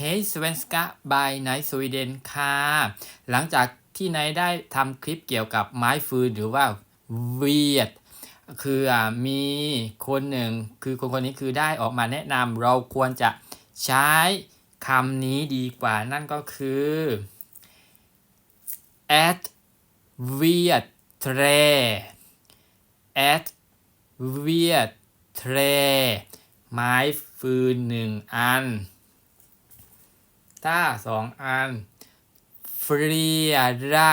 Hej svenska by Night Sweden ค่ะ หลังจากที่ไนได้ทำคลิปเกี่ยวกับไม้ฟืนหรือว่าเวียดคืออ่ามีคนหนึ่งคือคนคนนี้คือได้ออกมาแนะนำเราควรจะใช้คำนี้ดีกว่านั่นก็คือ at เวียดเทร at เวียดเทรไม้ฟืนหนึ่งอัน ถ้าสองอันฟรีรา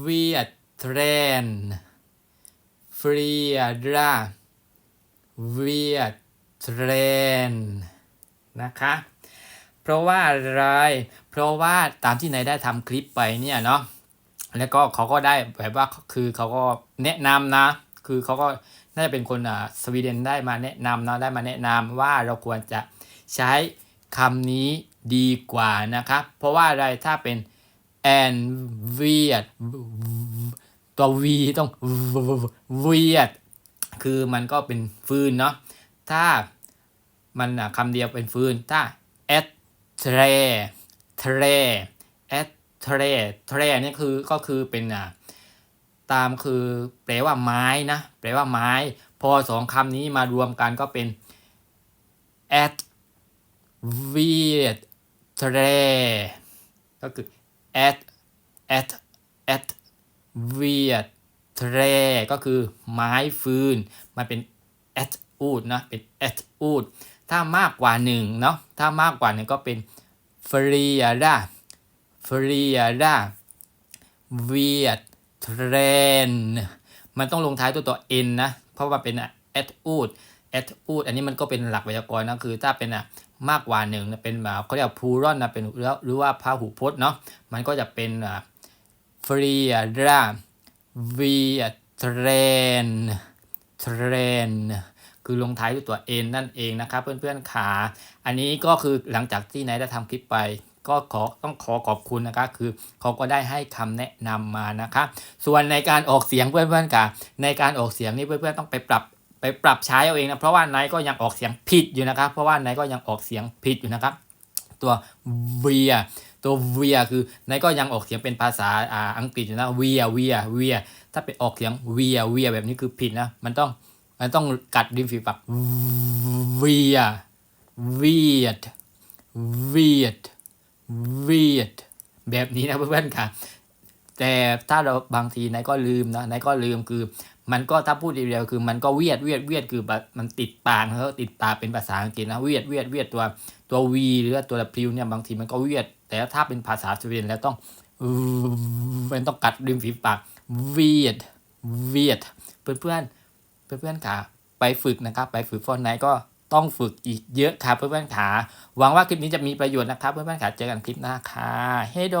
เวียดเทรนฟรีราเวียดเทรนนะคะเพราะว่าอะไร เพราะว่าตามที่นายได้ทำคลิปไปเนี่ยเนาะ แล้วก็เขาก็ได้แบบว่าคือเขาก็แนะนำนะ คือเขาก็น่าจะเป็นคนอ่าสวีเดนได้มาแนะนำเนาะได้มาแนะนำว่าเราควรจะใช้ คำนี้ดีกว่านะครับ เพราะว่าอะไรถ้าเป็น and weird ตัว v ต้อง weird คือมันก็เป็นฟืนเนาะถ้ามันคำเดียวเป็นฟืน ถ้า at tre tre at tre tre นี่คือก็คือเป็นอะตามคือแปลว่าไม้นะแปลว่าไม้ พอสองคำนี้มารวมกันก็เป็น at v tre ก็คือ at at at v tre ก็คือไม้ฟืน มันเป็น at อูดนะ เป็น at อูดถ้ามากกว่าหนึ่งเนาะ ถ้ามากกว่าหนึ่งก็เป็น f r i a d a f r i a d a v train มันต้องลงท้ายตัวตัว n นะ เพราะว่าเป็น at อูด at อูดอันนี้มันก็เป็นหลักไวยากรณ์นะ คือถ้าเป็นอะ มากกว่าหนึ่งเป็นเขาเรียกพูรอนนะเป็นหรือว่าพาหุพจน์เนาะมันก็จะเป็นอะ f r i a d a v train train คือลงท้ายด้วยตัว n นั่นเองนะครับ เพื่อนๆขาอันนี้ก็คือหลังจากที่นายได้ทำคลิปไป ก็ขอต้องขอขอบคุณนะครับคือเขาก็ได้ให้คำแนะนำมานะครับส่วนในการออกเสียงเพื่อนๆกาในการออกเสียงนี่เพื่อนๆต้องไปปรับ ไปปรับใช้เอาเองนะเพราะว่านายก็ยังออกเสียงผิดอยู่นะครับ เพราะว่านายก็ยังออกเสียงผิดอยู่นะครับ ตัว v ตัว v คือนายก็ยังออกเสียงเป็นภาษาอ่าอังกฤษอยู่นะ v v v ถ้าไปออกเสียง v v แบบนี้คือผิดนะมันต้องมันต้องกัดริมฝีปาก v weird weird weird แบบนี้นะเพื่อนๆค่ะ แต่ถ้าเราบางทีนายก็ลืมนะนายก็ลืมคือ มันก็ถ้าพูดเดียวคือมันก็เวียดเวียดเวียดคือมันติดปากแล้วติดปาเป็นภาษาอังกฤษนะเวียดเวียดเวียดตัวตัว v หรือว่าตัวพิวเนี่ยบางทีมันก็เวียด แต่ถ้าเป็นภาษาสวีเดนแล้วต้องมันต้องกัดริมฝีปาก weird weird เพื่อนเพื่อนๆค่ะไปฝึกนะครับ ไปฝึกฟอนไนก็ต้องฝึกอีกเยอะครับเพื่อนๆขาหวังว่าคลิปนี้จะมีประโยชน์นะครับ เพื่อนๆขาเจอกันคลิปหน้าค่ะเฮโด